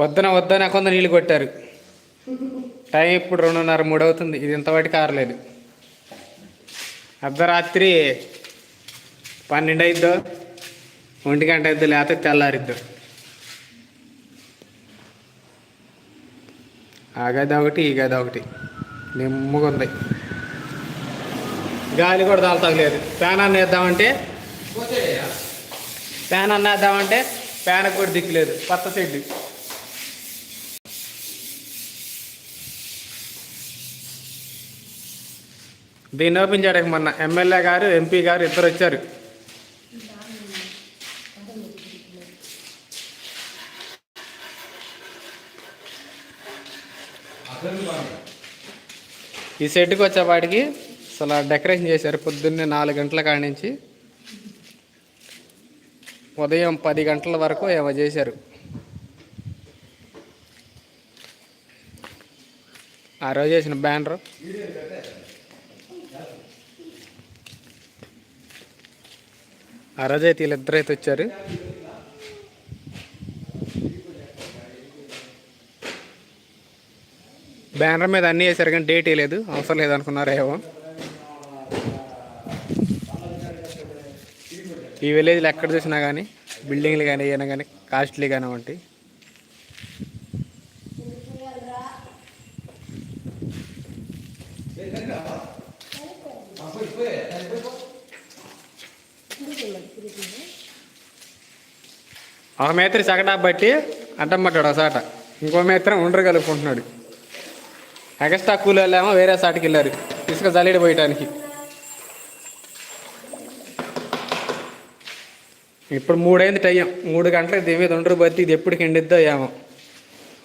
వద్దన వద్దన కొంత నీళ్ళు కొట్టారు. టైం ఇప్పుడు రెండున్నర మూడు అవుతుంది ఇది ఇంతవాటి కారలేదు అర్ధరాత్రి పన్నెండు అయిద్దో ఒంటి గంట అయిద్దో లేకపోతే తెల్లారిద్దో. ఆ గది ఒకటి ఈ గది ఒకటి. నిమ్మగా ఉంది. గాలి కూడా తాగుతలేదు. ఫ్యాన్ అన్న వేద్దామంటే ఫ్యాన్ అన్న వేద్దామంటే ఫ్యాన్ కూడా దిక్కులేదు. పత్త సెడ్ దీన్ని ఓపెన్ చేయడానికి మొన్న ఎమ్మెల్యే గారు ఎంపీ గారు ఇద్దరు వచ్చారు. ఈ సెట్కి వచ్చేపాటికి అసలు డెకరేషన్ చేశారు పొద్దున్నే నాలుగు గంటల కాడి నుంచి. ఉదయం పది గంటల వరకు ఏమో చేశారు. ఆ రోజు చేసిన బ్యానర్. ఆ రోజు అయితే అయితే వచ్చారు. బ్యానర్ మీద అన్నీ వేశారు కానీ డేట్ వేయలేదు అవసరం లేదనుకున్నారు ఏమో. ఈ విలేజ్లో ఎక్కడ చూసినా కానీ బిల్డింగ్లు కానీ ఏమైనా కానీ కాస్ట్లీ కానీ ఉంటాయి ఒక మేత్రి సగటా బట్టి అడ్డం పడ్డాడు సాట. ఇంకో మేత్రం ఉండరు కలుపుకుంటున్నాడు. ఎగస్ట్రా కూలీలు వెళ్ళామో వేరే సాటికి వెళ్ళారు. ఇసుక జల్లిడి పోయటానికి. ఇప్పుడు మూడైంది టైం. మూడు గంటలకు దీని మీద ఉండరు బతి ఇది ఎప్పటికి ఎండిద్దో ఏమో.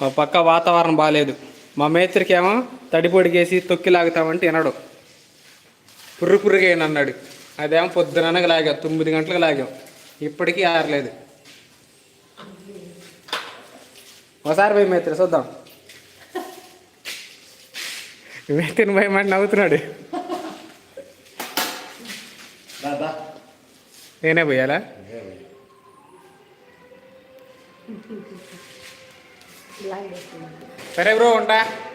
ఒక పక్క వాతావరణం బాగాలేదు మా మేత్రికి ఏమో తడిపొడిగేసి తొక్కి లాగుతామంటే వినడు. పుర్రు పుర్రుగా అన్నాడు. అదేమో పొద్దుననగా లాగాం తొమ్మిది గంటలకు లాగాం. ఇప్పటికీ ఆరలేదు. ఒకసారి పోయి మేత్రి చూద్దాం. మేత్రిని భయమంటే నవ్వుతున్నాడు. నేనే పోయాలా? సరే బ్రో ఉంటా.